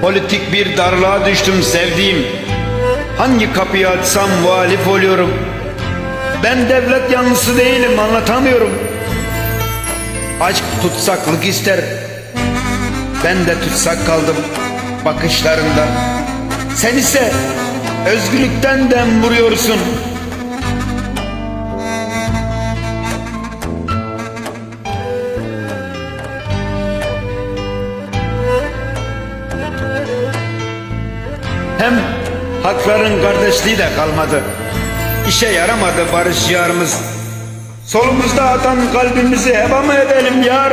Politik bir darlığa düştüm sevdiğim. Hangi kapıyı açsam muhalif oluyorum. Ben devlet yanlısı değilim anlatamıyorum. Aşk tutsaklık ister. Ben de tutsak kaldım bakışlarında. Sen ise özgürlükten dem vuruyorsun. Hem hakların kardeşliği de kalmadı. İşe yaramadı barış yarımız. Solumuzda atan kalbimizi heba mı edelim yar?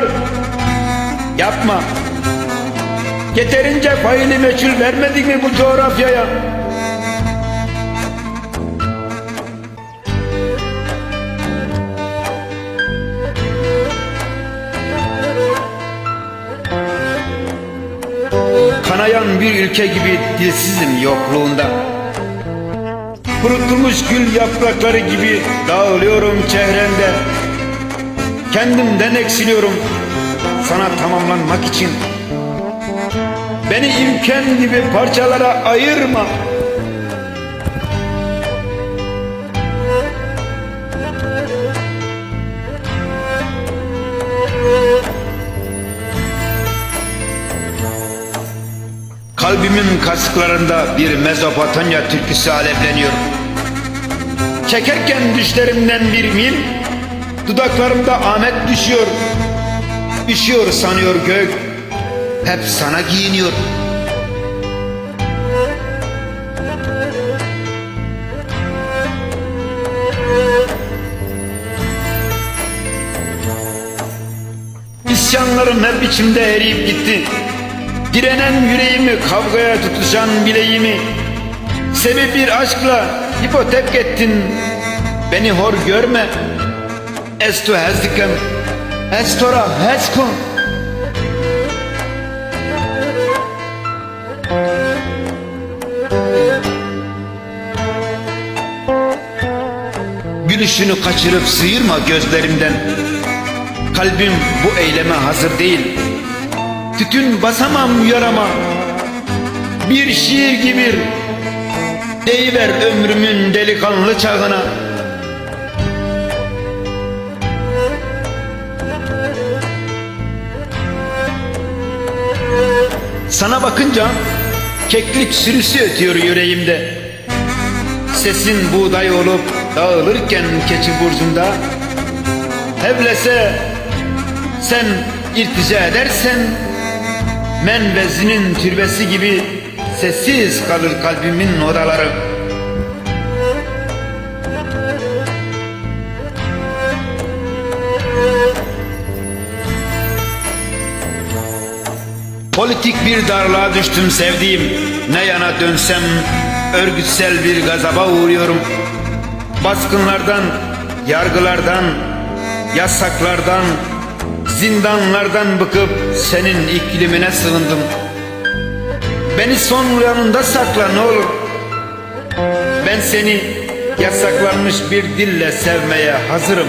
Yapma. Yeterince faili meçhul vermedik mi bu coğrafyaya? Kanayan bir ülke gibi dilsizim yokluğunda. Kurutulmuş gül yaprakları gibi dağılıyorum çehrende. Kendimden eksiliyorum sana tamamlanmak için. Beni imkan gibi parçalara ayırma. Kalbimin kasıklarında bir Mezopotamya türküsü alevleniyor. Çekerken düşlerimden bir mil, dudaklarımda Ahmet düşüyor. Üşüyor sanıyor gök, hep sana giyiniyor. İsyanlarım hep içimde eriyip gitti. Direnen yüreğimi, kavgaya tutuşan bileğimi Sevi bir aşkla hipotek ettin. Beni hor görme. Estu hezdikem Estora hezkun Gülüşünü kaçırıp sıyırma gözlerimden. Kalbim bu eyleme hazır değil Tütün basamam yarama. Bir şiir gibi Deyiver ömrümün delikanlı çağına. Sana bakınca keklik sürüsü ötüyor yüreğimde. Sesin buğday olup dağılırken keçi burcunda Hevlese sen irtica edersen Menvezinin türbesi gibi sessiz kalır kalbimin odaları Politik bir darlığa düştüm sevdiğim. Ne yana dönsem örgütsel bir gazaba uğruyorum. Baskınlardan, yargılardan, yasaklardan, zindanlardan bıkıp senin iklimine sığındım. Beni son yanında sakla ne olur. Ben seni yasaklanmış bir dille sevmeye hazırım.